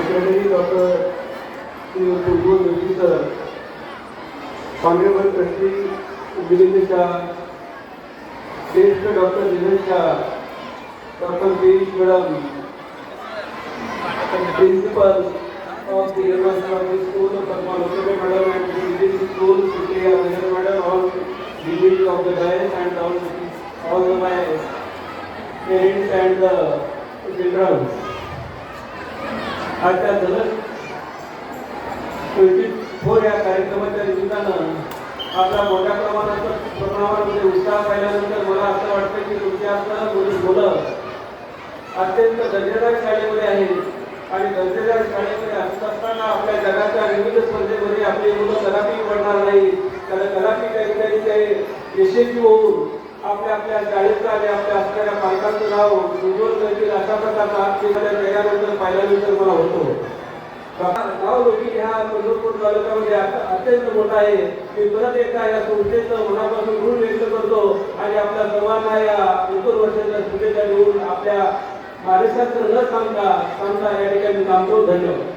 Secretary doctor पूर्व निर्मित कॉन्ग्रेबल trustee Vinind Shah ज्येष्ठ doctor Dinesh Shah doctor Piyush madam principal of the university school of Padma लोकप्रिय madam and school Supriya all visit of the dais and all all the my parents and the childrens of my parents twenty four या कार्यक्रमाच्या निमित्तानं आपला मोठ्या प्रमाणात प्रमाणामध्ये उत्साह पाहिल्यानंतर मला असं वाटतं की तुमच्या असणारं मुलं अत्यंत दर्जेदार शाळेमध्ये आहेत आणि दर्जेदार शाळेमध्ये असत असताना आपल्या जगाच्या विविध स्पर्धेमध्ये आपली मुलं कदापि पडणार नाही. कारण कदापि काही काही यशस्वी होऊन आपल्या आपल्या शाळेचं आणि आपल्या असणाऱ्या पालकांचं नाव उज्ज्वल करतील अशा प्रकारचा आज ते मला पाहिल्यानंतर मला होतो. गाव लोकी ह्या पंढरपूर तालुक्यामध्ये अत्यंत मोठा आहे. मी परत एकदा या संस्थेचं मनापासून ऋण व्यक्त करतो आणि आपल्या सर्वांना या नूतन वर्षाच्या शुभेच्छा देऊन आपल्या महाराष्ट्राचं न सांगता सांगता या ठिकाणी थांबतो धन्यवाद.